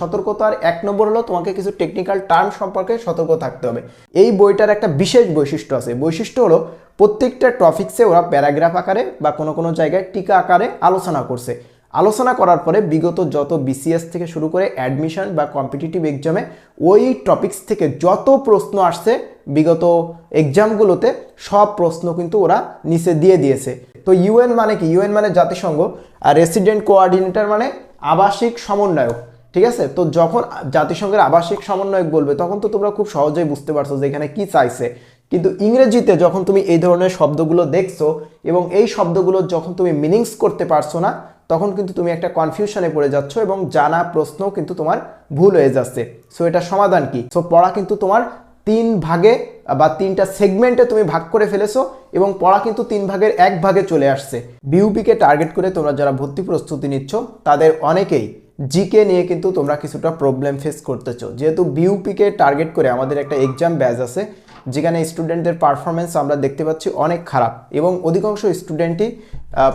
সতর্কতার এক নম্বর হলো তোমাকে কিছু টেকনিক্যাল টার্ম সম্পর্কে সতর্ক থাকতে হবে। এই বইটার একটা বিশেষ বৈশিষ্ট্য আছে। বৈশিষ্ট্য হলো, প্রত্যেকটা টপিক্সে ওরা প্যারাগ্রাফ আকারে বা কোনো কোনো জায়গায় টিকা আকারে আলোচনা করছে। আলোচনা করার পরে বিগত যত বিসিএস থেকে শুরু করে অ্যাডমিশন বা কম্পিটিটিভ এক্সামে ওই টপিক্স থেকে যত প্রশ্ন আসছে, বিগত এক্সামগুলোতে সব প্রশ্ন কিন্তু ওরা নিচে দিয়ে দিয়েছে। তো ইউএন মানে কি? ইউএন মানে জাতিসংঘ, আর রেসিডেন্ট কোঅর্ডিনেটর মানে আবাসিক সমন্বয়ক। ঠিক আছে? তো যখন জাতিসংঘের আবাসিক সমন্বয়ক বলবে, তখন তো তোমরা খুব সহজেই বুঝতে পারছ যে এখানে কি চাইছে। কিন্তু ইংরেজিতে যখন তুমি এই ধরনের শব্দগুলো দেখছ এবং এই শব্দগুলো যখন তুমি মিনিংস করতে পারছ না, তখন কিন্তু তুমি একটা কনফিউশনে পড়ে যাচ্ছ এবং জানা প্রশ্ন কিন্তু তোমার ভুল হয়ে যাচ্ছে। সো এটা সমাধান কি? সো পড়া কিন্তু তোমার তিন ভাগে বা তিনটা সেগমেন্টে তুমি ভাগ করে ফেলেছো এবং পড়া কিন্তু তিন ভাগের এক ভাগে চলে আসছে। বিউপিকে টার্গেট করে তোমরা যারা ভর্তি প্রস্তুতি নিচ্ছ, তাদের অনেকেই জিকে নিয়ে কিন্তু তোমরা কিছুটা প্রবলেম ফেস করতেছো যেহেতু বিউপিকে টার্গেট করে আমাদের একটা এক্সাম ব্যাচ আছে, যেখানে স্টুডেন্টদের পারফরমেন্স আমরা দেখতে পাচ্ছি অনেক খারাপ এবং অধিকাংশ স্টুডেন্টই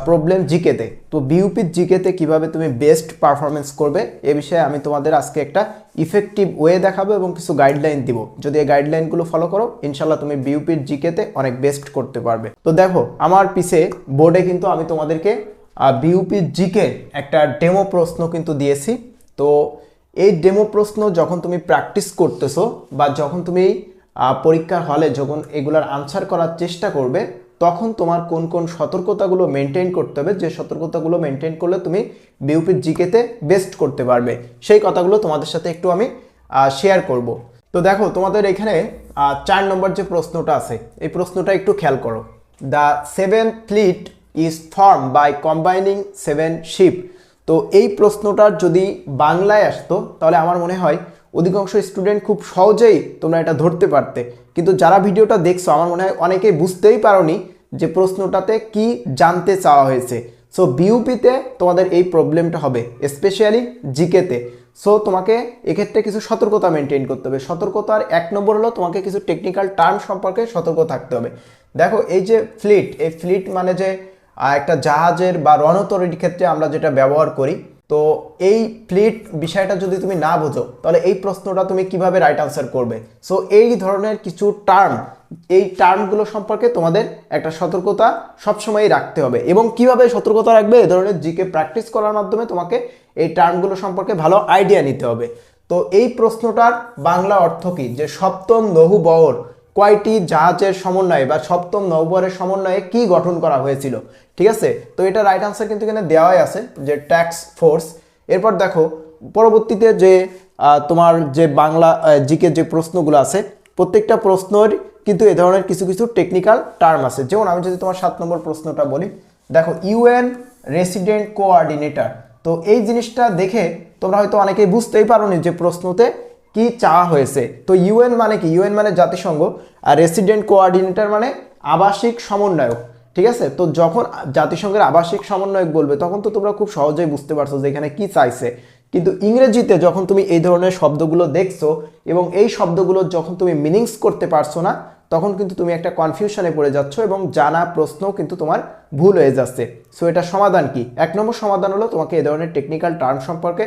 প্রবলেম জিকেতে তো। বিউপির জিকেতে কীভাবে তুমি বেস্ট পারফরমেন্স করবে, এ বিষয়ে আমি তোমাদের আজকে একটা ইফেক্টিভ ওয়ে দেখাবো এবং কিছু গাইডলাইন দিব। যদি এই গাইডলাইনগুলো ফলো করো ইনশাল্লাহ তুমি বিউপির জিকেতে অনেক বেস্ট করতে পারবে। তো দেখো, আমার পিছে বোর্ডে কিন্তু আমি তোমাদেরকে বিউপি জিকে একটা ডেমো প্রশ্ন কিন্তু দিয়েছি। তো এই ডেমো প্রশ্ন যখন তুমি প্র্যাকটিস করতেছো বা যখন তুমি পরীক্ষার হলে যখন এগুলার আনসার করার চেষ্টা করবে, তখন তোমার কোন কোন সতর্কতাগুলো মেনটেন করতে হবে, যে সতর্কতাগুলো মেনটেন করলে তুমি বিউপির জিকেতে বেস্ট করতে পারবে। সেই কথাগুলো তোমাদের সাথে একটু আমি শেয়ার করব। তো দেখো, তোমাদের এখানে চার নম্বর যে প্রশ্নটা আছে, এই প্রশ্নটা একটু খেয়াল করো। The seven fleet is form by combining seven ship তো এই প্রশ্নটার যদি বাংলায় আসতো, তাহলে আমার মনে হয় অধিকাংশ স্টুডেন্ট খুব সহজেই তোমরা এটা ধরতে পারতে। কিন্তু যারা ভিডিওটা দেখছ, আমার মনে হয় অনেকেই বুঝতেই পারোনি যে প্রশ্নটাতে কি জানতে চাওয়া হয়েছে। সো বিউপিতে তোমাদের এই প্রবলেমটা হবে স্পেশালি জিকেতে সো তোমাকে এক্ষেত্রে কিছু সতর্কতা মেনটেন করতে হবে। সতর্কতার এক নম্বর হলো তোমাকে কিছু টেকনিক্যাল টার্ম সম্পর্কে সতর্ক থাকতে হবে। দেখো, এই যে ফ্লিট এই ফ্লিট মানে যে একটা জাহাজের বা রণতরীর ক্ষেত্রে আমরা যেটা ব্যবহার করি, তো এই ফ্লিট বিষয়টা যদি তুমি না বোঝো, তাহলে এই প্রশ্নটা তুমি কীভাবে রাইট আনসার করবে? সো এই ধরনের কিছু টার্ম এই টার্মগুলো সম্পর্কে তোমাদের একটা সতর্কতা সবসময়ই রাখতে হবে। এবং কীভাবে সতর্কতা রাখবে? এ ধরনের জিকে প্র্যাকটিস করার মাধ্যমে তোমাকে এই টার্মগুলো সম্পর্কে ভালো আইডিয়া নিতে হবে। তো এই প্রশ্নটার বাংলা অর্থ কি? যে সপ্তম লঘু বহর কয়টি জাহাজের সমন্বয়ে বা সপ্তম নৌবরের সমন্বয়ে কি গঠন করা হয়েছিল? ঠিক আছে? তো এটা রাইট আনসার কিন্তু এখানে দেওয়াই আছে যে ট্যাক্স ফোর্স এরপর দেখো, পরবর্তীতে যে তোমার যে বাংলা জিকে যে প্রশ্নগুলো আছে, প্রত্যেকটা প্রশ্নের কিন্তু এ ধরনের কিছু কিছু টেকনিক্যাল টার্ম আছে। যেমন আমি যদি তোমার সাত নম্বর প্রশ্নটা বলি, দেখো ইউএন রেসিডেন্ট কোঅর্ডিনেটর তো এই জিনিসটা দেখে তোমরা হয়তো অনেকেই বুঝতেই পারোনি যে প্রশ্নতে কি চাওয়া হয়েছে? তো ইউএন মানে কি? ইউএন মানে জাতিসংঘ আর রেসিডেন্ট কোঅর্ডিনেটর মানে আবাসিক সমন্বয়ক, ঠিক আছে? তো যখন জাতিসংঘের আবাসিক সমন্বয়ক বলবে, তখন তো তোমরা খুব সহজেই বুঝতে পারছ যে এখানে কি চাইছে। কিন্তু ইংরেজিতে যখন তুমি এই ধরনের শব্দগুলো দেখছ এবং এই শব্দগুলো যখন তুমি মিনিংস করতে পারছ না, তখন কিন্তু তুমি একটা কনফিউশনে পড়ে যাচ্ছ এবং জানা প্রশ্নও কিন্তু তোমার ভুল হয়ে যাচ্ছে। সো এটা সমাধান কি? এক নম্বর সমাধান হলো তোমাকে এই ধরনের টেকনিক্যাল টার্ম সম্পর্কে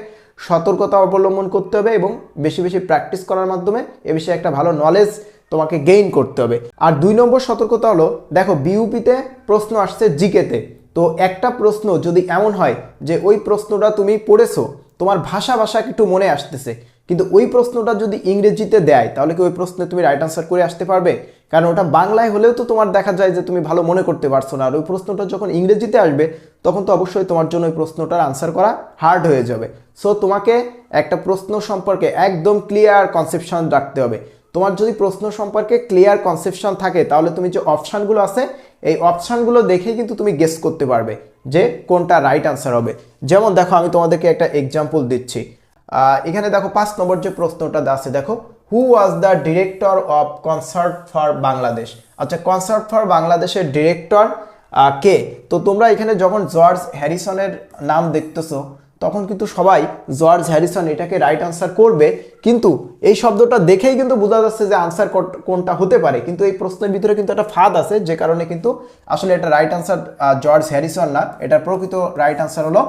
সতর্কতা অবলম্বন করতে হবে এবং বেশি বেশি প্র্যাকটিস করার মাধ্যমে এ বিষয়ে একটা ভালো নলেজ তোমাকে গেইন করতে হবে। আর দুই নম্বর সতর্কতা হলো, দেখো বিউপিতে প্রশ্ন আসছে জিকেতে তো। একটা প্রশ্ন যদি এমন হয় যে ওই প্রশ্নটা তুমি পড়েছো, তোমার ভাষা ভাষা একটু মনে আসতেছে। কিন্তু ওই প্রশ্নটা যদি ইংরেজিতে দেয়, তাহলে কি ওই প্রশ্নে তুমি রাইট আনসার করে আসতে পারবে? কারণ ওটা বাংলায় হলেও তো তোমার দেখা যায় যে তুমি ভালো মনে করতে পারছ না। আর ওই প্রশ্নটা যখন ইংরেজিতে আসবে, তখন তো অবশ্যই তোমার জন্য ওই প্রশ্নটার আনসার করা হার্ড হয়ে যাবে। সো তোমাকে একটা প্রশ্ন সম্পর্কে একদম ক্লিয়ার কনসেপশন রাখতে হবে। তোমার যদি প্রশ্ন সম্পর্কে ক্লিয়ার কনসেপশন থাকে, তাহলে তুমি যে অপশানগুলো আছে, এই অপশানগুলো দেখেই কিন্তু তুমি গেস করতে পারবে যে কোনটা রাইট আনসার হবে। যেমন দেখো, আমি তোমাদেরকে একটা এক্সাম্পল দিচ্ছি। এখানে দেখো পাঁচ নম্বর যে প্রশ্নটা আছে, দেখো who was the director of concert for Bangladesh আচ্ছা কনসার্ট ফর বাংলাদেশের ডিরেক্টর কে? তো তোমরা এখানে যখন জর্জ হ্যারিসনের নাম দেখতেছো, তখন কিন্তু সবাই জর্জ হ্যারিসন এটাকে রাইট আনসার করবে। কিন্তু এই শব্দটা দেখেই কিন্তু বোঝা যাচ্ছে যে আনসার কোনটা হতে পারে। কিন্তু এই প্রশ্নের ভিতরে কিন্তু একটা ফাঁদ আছে, যে কারণে কিন্তু আসলে এটা রাইট আনসার জর্জ হ্যারিসন না এটা প্রকৃত রাইট আনসার হলো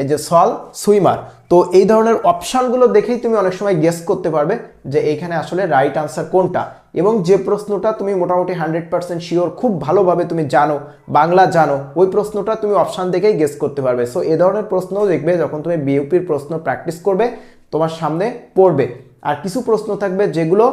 এই যে সল, সুইমার। তো এই ধরনের অপশানগুলো দেখেই তুমি অনেক সময় গেস করতে পারবে যে এইখানে আসলে রাইট আনসার কোনটা। এবং যে প্রশ্নটা তুমি মোটামুটি হান্ড্রেড পার্সেন্ট শিওর খুব ভালোভাবে তুমি জানো, বাংলা জানো, ওই প্রশ্নটা তুমি অপশান দেখেই গেস করতে পারবে। সো এ ধরনের প্রশ্নও দেখবে যখন তুমি বিউপির প্রশ্ন প্র্যাকটিস করবে, তোমার সামনে পড়বে। আর কিছু প্রশ্ন থাকবে যেগুলো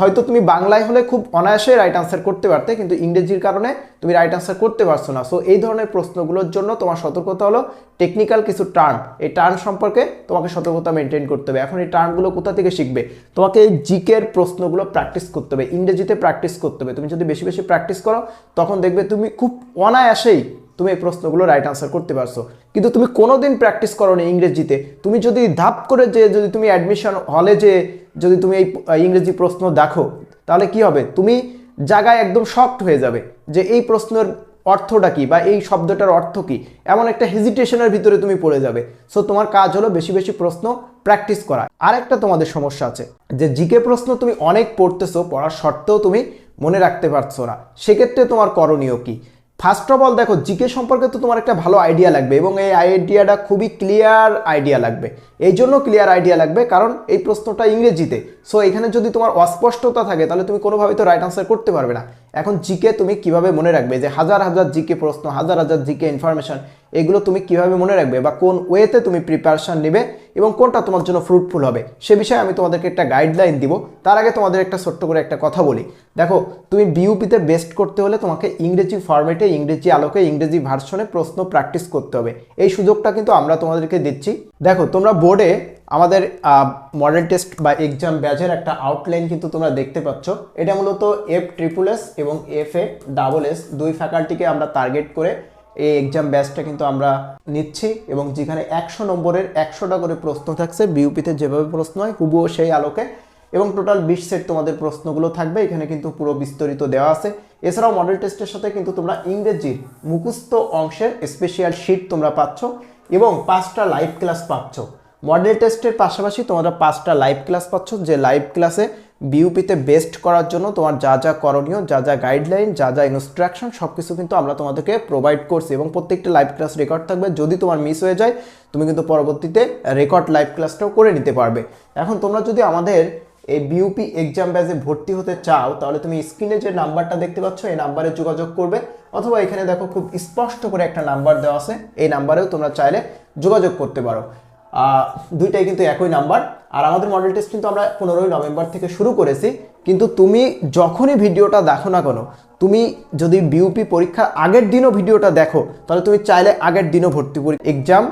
হয়তো তুমি বাংলায় হলে খুব অনায়াসে রাইট আনসার করতে পারতে, কিন্তু ইংরেজির কারণে তুমি রাইট আনসার করতে পারছ না। সো এই ধরনের প্রশ্নগুলোর জন্য তোমার সতর্কতা হলো টেকনিক্যাল কিছু টার্ম এই টার্ম সম্পর্কে তোমাকে সতর্কতা মেনটেন করতে হবে। এখন এই টার্মগুলো কোথা থেকে শিখবে? তোমাকে এই জিকের প্রশ্নগুলো প্র্যাকটিস করতে হবে। ইংরেজিতে প্র্যাকটিস করতে হবে। তুমি যদি বেশি বেশি প্র্যাকটিস করো, তখন দেখবে তুমি খুব অনায়াসেই তুমি এই প্রশ্নগুলো রাইট আনসার করতে পারছ। কিন্তু তুমি কোনোদিন প্র্যাকটিস করো নি ইংরেজিতে। তুমি যদি ধাপ করে যে যদি তুমি অ্যাডমিশন হলে যে যদি তুমি এই ইংরেজি প্রশ্ন দেখো, তাহলে কি হবে? তুমি জায়গায় একদম শক্ট হয়ে যাবে যে এই প্রশ্নের অর্থটা কি বা এই শব্দটার অর্থ কি। এমন একটা হেজিটেশনের ভিতরে তুমি পড়ে যাবে। সো তোমার কাজ হলো বেশি বেশি প্রশ্ন প্র্যাকটিস করা। আর একটা তোমাদের সমস্যা আছে যে জিকে প্রশ্ন তুমি অনেক পড়তেছো, পড়ার সত্ত্বেও তুমি মনে রাখতে পারছ না। সেক্ষেত্রে তোমার করণীয় কি? ফার্স্ট অফ অল দেখো, জিকে সম্পর্কে তো তোমার একটা ভালো আইডিয়া লাগবে এবং এই আইডিয়াটা খুবই ক্লিয়ার আইডিয়া লাগবে। এই জন্য ক্লিয়ার আইডিয়া লাগবে, কারণ এই প্রশ্নটা ইংরেজিতে। সো এখানে যদি তোমার অস্পষ্টতা থাকে, তাহলে তুমি কোনোভাবেই তো রাইট আনসার করতে পারবে না। এখন জিকে তুমি কীভাবে মনে রাখবে যে হাজার হাজার জিকে প্রশ্ন, হাজার হাজার জিকে ইনফরমেশন এগুলো তুমি কীভাবে মনে রাখবে বা কোন ওয়েতে তুমি প্রিপারেশন নেবে এবং কোনটা তোমার জন্য ফ্রুটফুল হবে, সে বিষয়ে আমি তোমাদেরকে একটা গাইডলাইন দিব। তার আগে তোমাদের একটা ছোট্ট করে একটা কথা বলি। দেখো, তুমি বিউপিতে বেস্ট করতে হলে তোমাকে ইংরেজি ফরম্যাটে ইংরেজি আলোকে, ইংরেজি ভার্সনে প্রশ্ন প্র্যাকটিস করতে হবে। এই সুযোগটা কিন্তু আমরা তোমাদেরকে দিচ্ছি। দেখো, তোমরা বোর্ডে আমাদের মডেল টেস্ট বা এক্সাম ব্যাচের একটা আউটলাইন কিন্তু তোমরা দেখতে পাচ্ছ। এটা মূলত এফ ট্রিপল এস এবং এফ এ ডাবল এস দুই ফ্যাকাল্টিকে আমরা টার্গেট করে এই এক্সাম ব্যাচটা কিন্তু আমরা নিচ্ছি এবং যেখানে একশো নম্বরের একশোটা করে প্রশ্ন থাকছে বিউপিতে যেভাবে প্রশ্ন হয় হুবুও সেই আলোকে। এবং টোটাল বিশ সেট তোমাদের প্রশ্নগুলো থাকবে, এখানে কিন্তু পুরো বিস্তারিত দেওয়া আছে। এছাড়াও মডেল টেস্টের সাথে কিন্তু তোমরা ইংরেজির মুখস্থ অংশের স্পেশাল শিট তোমরা পাচ্ছ এবং পাঁচটা লাইভ ক্লাস পাচ্ছ। মডেল টেস্টের পাশাপাশি তোমরা পাঁচটা লাইভ ক্লাস পাচ্ছ, যে লাইভ ক্লাসে বিউপিতে বেস্ট করার জন্য তোমার যা যা করণীয়, যা যা গাইডলাইন যা যা ইনস্ট্রাকশন সব কিছু কিন্তু আমরা তোমাদেরকে প্রোভাইড করছি এবং প্রত্যেকটা লাইভ ক্লাস রেকর্ড থাকবে। যদি তোমার মিস হয়ে যায়, তুমি কিন্তু পরবর্তীতে রেকর্ড লাইভ ক্লাসটাও করে নিতে পারবে। এখন তোমরা যদি আমাদের এই বিউপি এক্সাম ব্যাচে ভর্তি হতে চাও, তাহলে তুমি স্ক্রিনে যে নাম্বারটা দেখতে পাচ্ছ, এই নাম্বারে যোগাযোগ করবে। অথবা এখানে দেখো খুব স্পষ্ট করে একটা নাম্বার দেওয়া আছে, এই নাম্বারেও তোমরা চাইলে যোগাযোগ করতে পারো। দুইটাই কিন্তু একই নাম্বার আর আমাদের মডেল টেস্ট কিন্তু আমরা পনেরোই নভেম্বর থেকে শুরু করেছি। কিন্তু তুমি যখনই ভিডিওটা দেখো না কোনো, তুমি যদি বিউপি পরীক্ষার আগের দিনও ভিডিওটা দেখো, তাহলে তুমি চাইলে আগের দিনও ভর্তি এক্সাম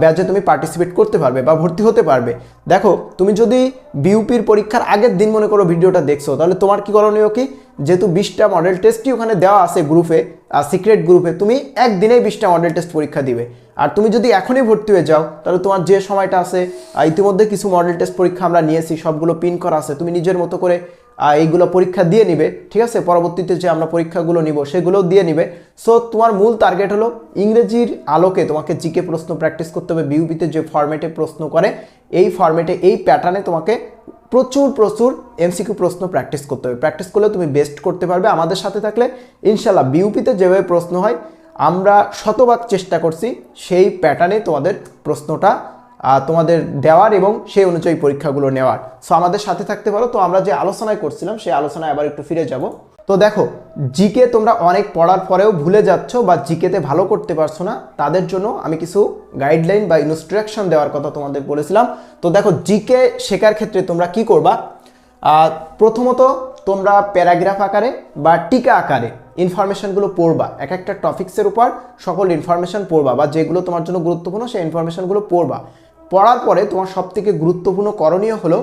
ব্যাচে তুমি পার্টিসিপেট করতে পারবে বা ভর্তি হতে পারবে। দেখো, তুমি যদি বিউপির পরীক্ষার আগের দিন মনে করো ভিডিওটা দেখছ, তাহলে তোমার কি করণীয় কি? যেহেতু বিশটা মডেল টেস্টই ওখানে দেওয়া আছে গ্রুপে সিক্রেট গ্রুপে তুমি একদিনেই বিশটা মডেল টেস্ট পরীক্ষা দিবে। আর তুমি যদি এখনই ভর্তি হয়ে যাও, তাহলে তোমার যে সময়টা আছে ইতিমধ্যে কিছু মডেল টেস্ট পরীক্ষা আমরা নিয়েছি, সবগুলো পিন করা আছে, তুমি নিজের মতো করে এইগুলো পরীক্ষা দিয়ে নিবে, ঠিক আছে? পরবর্তীতে যে আমরা পরীক্ষাগুলো নিব সেগুলো দিয়ে নিবে। সো তোমার মূল টার্গেট হলো ইংরেজির আলোকে তোমাকে জিকে প্রশ্ন প্র্যাকটিস করতে হবে বিউপিতে যে ফরম্যাটে প্রশ্ন করে, এই ফরম্যাটে এই প্যাটার্নে তোমাকে প্রচুর প্রচুর এমসিকিউ প্রশ্ন প্র্যাকটিস করতে হবে। প্র্যাকটিস করলে তুমি বেস্ট করতে পারবে। আমাদের সাথে থাকলে ইনশাল্লাহ বিউপিতে যেভাবে প্রশ্ন হয়, আমরা শতভাগ চেষ্টা করছি, সেই প্যাটার্নে তোমাদের প্রশ্নটা তোমাদের দেওয়ার এবং সেই অনুযায়ী পরীক্ষাগুলো নেওয়ার। সো আমাদের সাথে থাকতে পারো। তো আমরা যে আলোচনায় করছিলাম, সেই আলোচনায় আবার একটু ফিরে যাব। তো দেখো, জিকে তোমরা অনেক পড়ার পরেও ভুলে যাচ্ছ বা জিকেতে ভালো করতে পারছ না, তাদের জন্য আমি কিছু গাইডলাইন বা ইনস্ট্রাকশন দেওয়ার কথা তোমাদের বলেছিলাম। তো দেখো, জিকে শেখার ক্ষেত্রে তোমরা কি করবা? প্রথমত তোমরা প্যারাগ্রাফ আকারে বা টিকা আকারে ইনফরমেশনগুলো পড়বা। এক একটা টপিক্সের উপর সকল ইনফরমেশন পড়বা বা যেগুলো তোমার জন্য গুরুত্বপূর্ণ, সেই ইনফরমেশনগুলো পড়বা। পড়ার পরে তোমার সবথেকে গুরুত্বপূর্ণ করণীয় হলো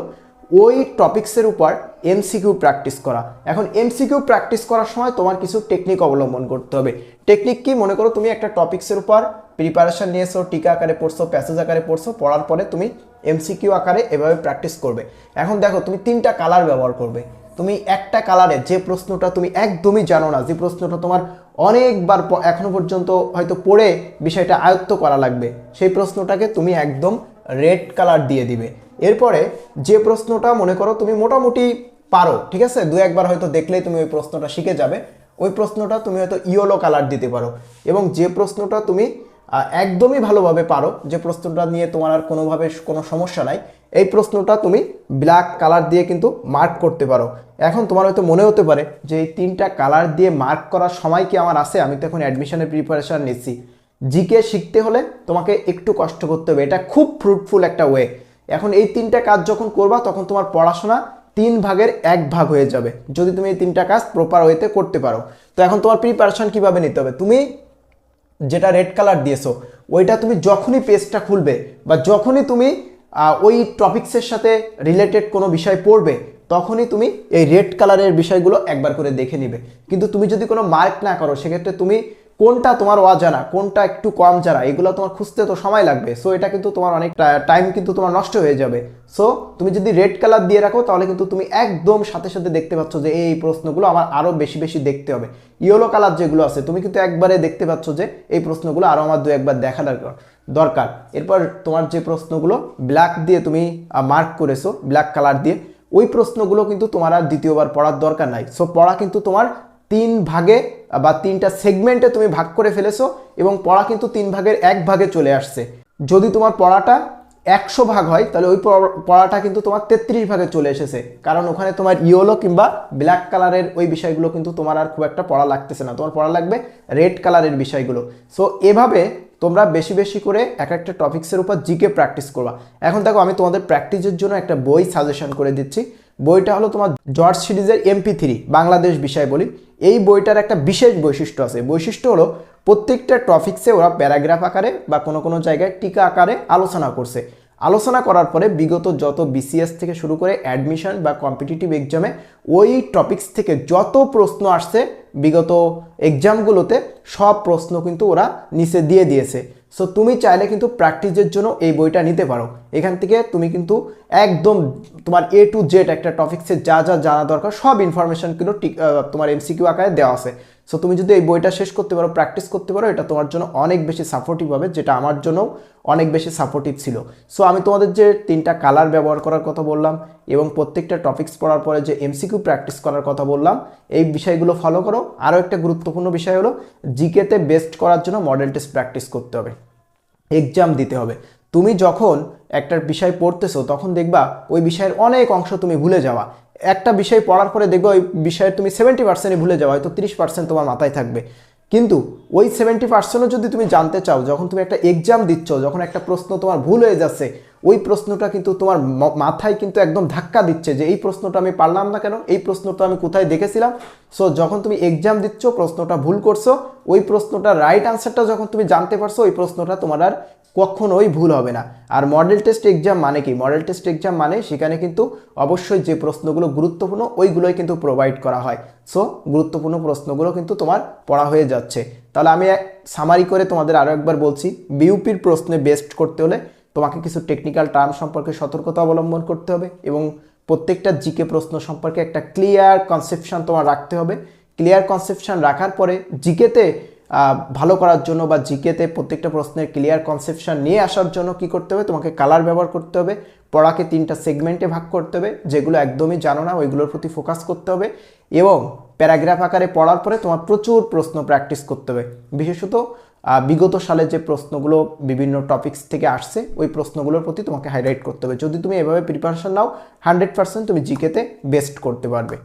ওই টপিক্সের উপর এমসিকিউ প্র্যাকটিস করা। এখন এমসিকিউ প্র্যাকটিস করার সময় তোমার কিছু টেকনিক অবলম্বন করতে হবে। টেকনিক কি? মনে করো তুমি একটা টপিক্সের উপর প্রিপারেশন নিয়েছো, টিকা আকারে পড়ছো প্যাসেজ আকারে পড়ছো, পড়ার পরে তুমি এমসিকিউ আকারে এভাবে প্র্যাকটিস করবে। এখন দেখো, তুমি তিনটা কালার ব্যবহার করবে। তুমি একটা কালারে যে প্রশ্নটা তুমি একদমই জানো না, যে প্রশ্নটা তোমার অনেকবার এখনও পর্যন্ত হয়তো পড়ে বিষয়টা আয়ত্ত করা লাগবে, সেই প্রশ্নটাকে তুমি একদম রেড কালার দিয়ে দিবে। এরপরে যে প্রশ্নটা, মনে করো তুমি মোটামুটি পারো, ঠিক আছে? দু একবার হয়তো দেখলেই তুমি ওই প্রশ্নটা শিখে যাবে। ওই প্রশ্নটা তুমি হয়তো ইয়েলো কালার দিতে পারো এবং যে প্রশ্নটা তুমি একদমই ভালোভাবে পারো, যে প্রশ্নটা নিয়ে তোমার আর কোনোভাবে কোনো সমস্যা নাই, এই প্রশ্নটা তুমি ব্ল্যাক কালার দিয়ে কিন্তু মার্ক করতে পারো। এখন তোমার হয়তো মনে হতে পারে যে এই তিনটা কালার দিয়ে মার্ক করার সময় কি আমার আছে? আমি তো এখন অ্যাডমিশনের প্রিপারেশন নিচ্ছি। জিকে শিখতে হলে তোমাকে একটু কষ্ট করতে হবে। এটা খুব ফ্রুটফুল একটা ওয়ে এখন এই তিনটা কাজ যখন করবা, তখন তোমার পড়াশোনা তিন ভাগের এক ভাগ হয়ে যাবে। যদি তুমি এই তিনটা কাজ প্রপার ওয়েতে করতে পারো। তো এখন তোমার প্রিপারেশন কীভাবে নিতে হবে? তুমি যেটা রেড কালার দিয়েছ, ওইটা তুমি যখনই পেজটা খুলবে বা যখনই তুমি ওই টপিক্সের সাথে রিলেটেড কোনো বিষয় পড়বে, তখনই তুমি এই রেড কালারের বিষয়গুলো একবার করে দেখে নিবে। কিন্তু তুমি যদি কোনো মার্ক না করো, সেক্ষেত্রে তুমি কোনটা তোমার অজানা, কোনটা একটু কম জানা এগুলো তোমার খুঁজতে তো সময় লাগবে। সো এটা কিন্তু তোমার অনেক টাইম কিন্তু তোমার নষ্ট হয়ে যাবে। সো তুমি যদি রেড কালার দিয়ে রাখো, তাহলে কিন্তু তুমি একদম সাথে সাথে দেখতে পাচ্ছ যে এই প্রশ্নগুলো আমার আরও বেশি বেশি দেখতে হবে। ইয়েলো কালার যেগুলো আছে, তুমি কিন্তু একবারে দেখতে পাচ্ছ যে এই প্রশ্নগুলো আরও আমার দু একবার দেখা দরকার দরকার। এরপর তোমার যে প্রশ্নগুলো ব্ল্যাক দিয়ে তুমি মার্ক করেছ ব্ল্যাক কালার দিয়ে, ওই প্রশ্নগুলো কিন্তু তোমার আর দ্বিতীয়বার পড়ার দরকার নাই। সো পড়া কিন্তু তোমার তিন ভাগে, বা তিনটা সেগমেন্টে তুমি ভাগ করে ফেলেছো এবং পড়া কিন্তু তিন ভাগের এক ভাগে চলে আসছে। যদি তোমার পড়াটা একশো ভাগ হয়, তাহলে ওই পড়- পড়াটা কিন্তু তোমার তেত্রিশ ভাগে চলে এসেছে। কারণ ওখানে তোমার ইয়েলো কিংবা ব্ল্যাক কালারের ওই বিষয়গুলো কিন্তু তোমার আর খুব একটা পড়া লাগতেছে না। তোমার পড়া লাগবে রেড কালারের বিষয়গুলো। সো এভাবে তোমরা বেশি বেশি করে এক একটা টপিক্সের উপর জিকে প্র্যাকটিস করবা। এখন দেখো, আমি তোমাদের প্র্যাকটিসের জন্য একটা বই সাজেশন করে দিচ্ছি। বইটা হলো তোমার জর্জ সিরিজের এমপি থ্রি বাংলাদেশ বিষয় বলি। এই বইটার একটা বিশেষ বৈশিষ্ট্য আছে। বৈশিষ্ট্য হলো প্রত্যেকটা টপিক্সে ওরা প্যারাগ্রাফ আকারে বা কোনো কোনো জায়গায় টিকা আকারে আলোচনা করছে। আলোচনা করার পরে বিগত যত বিসিএস থেকে শুরু করে অ্যাডমিশন বা কম্পিটিটিভ এক্সামে ওই টপিকস থেকে যত প্রশ্ন আসছে বিগত এক্সামগুলোতে সব প্রশ্ন কিন্তু ওরা নিচে দিয়ে দিয়েছে। সো তুমি চাইলে কিন্তু প্র্যাকটিসের জন্য এই বইটা নিতে পারো। এখান থেকে তুমি কিন্তু একদম তোমার এ টু জেড একটা টপিক্সে যা যা জানা দরকার, সব ইনফরমেশন কিন্তু তোমার এমসিকিউ আকারে দেওয়া আছে। সো তুমি যদি এই বইটা শেষ করতে পারো প্র্যাকটিস করতে পারো, এটা তোমার জন্য অনেক বেশি সাপোর্টিভ হবে, যেটা আমার জন্যও অনেক বেশি সাপোর্টিভ ছিল। সো আমি তোমাদের যে তিনটা কালার ব্যবহার করার কথা বললাম এবং প্রত্যেকটা টপিক্স পড়ার পরে যে এমসিকিউ প্র্যাকটিস করার কথা বললাম, এই বিষয়গুলো ফলো করো। আরও একটা গুরুত্বপূর্ণ বিষয় হলো জিকেতে বেস্ট করার জন্য মডেল টেস্ট প্র্যাকটিস করতে হবে। এক্সাম দিতে হবে। তুমি যখন একটা বিষয় পড়তেছো, তখন দেখবা ওই বিষয়ের অনেক অংশ তুমি ভুলে যাওয়া। একটা বিষয় পড়ার পরে দেখবে ওই বিষয়ে তুমি সেভেন্টি পার্সেন্টই ভুলে যাওয়া, হয়তো তিরিশ পার্সেন্ট তোমার মাথায় থাকবে। কিন্তু ওই সেভেন্টি পার্সেন্টও যদি তুমি জানতে চাও, যখন তুমি একটা এক্সাম দিচ্ছ, যখন একটা প্রশ্ন তোমার ভুল হয়ে যাচ্ছে, ওই প্রশ্নটা কিন্তু তোমার মাথায় কিন্তু একদম ধাক্কা দিচ্ছে যে এই প্রশ্নটা আমি পারলাম না কেন, এই প্রশ্নটা আমি কোথায় দেখেছিলাম। সো যখন তুমি এক্সাম দিচ্ছ, প্রশ্নটা ভুল করছ, ওই প্রশ্নটা রাইট আনসারটা যখন তুমি জানতে পারছ, ওই প্রশ্নটা তোমার আর কখনোই ভুল হবে না। আর মডেল টেস্ট এক্সাম মানে কি? মডেল টেস্ট এক্সাম মানে সেখানে কিন্তু অবশ্যই যে প্রশ্নগুলো গুরুত্বপূর্ণ, ওইগুলোই কিন্তু প্রোভাইড করা হয়। সো গুরুত্বপূর্ণ প্রশ্নগুলো কিন্তু তোমার পড়া হয়ে যাচ্ছে। তাহলে আমি সামারি করে তোমাদের আরও একবার বলছি। বিউপির প্রশ্নে বেস্ট করতে হলে তোমাকে কিছু টেকনিক্যাল টার্ম সম্পর্কে সতর্কতা অবলম্বন করতে হবে এবং প্রত্যেকটা জিকে প্রশ্ন সম্পর্কে একটা ক্লিয়ার কনসেপশন তোমার রাখতে হবে। ক্লিয়ার কনসেপশন রাখার পরে জিকেতে ভালো করার জন্য বা জিকেতে প্রত্যেকটা প্রশ্নের ক্লিয়ার কনসেপশন নিয়ে আসার জন্য কি করতে হবে? তোমাকে কালার ব্যবহার করতে হবে, পড়াকে তিনটা সেগমেন্টে ভাগ করতে হবে, যেগুলো একদমই জানো না, ওইগুলোর প্রতি ফোকাস করতে হবে এবং প্যারাগ্রাফ আকারে পড়ার পরে তোমার প্রচুর প্রশ্ন প্র্যাকটিস করতে হবে। বিশেষত বিগত সালে যে প্রশ্নগুলো বিভিন্ন টপিকস থেকে আসছে, ওই প্রশ্নগুলোর প্রতি তোমাকে হাইলাইট করতে হবে। যদি তুমি এভাবে প্রিপারেশন নাও হান্ড্রেড পার্সেন্ট তুমি জিকেতে বেস্ট করতে পারবে।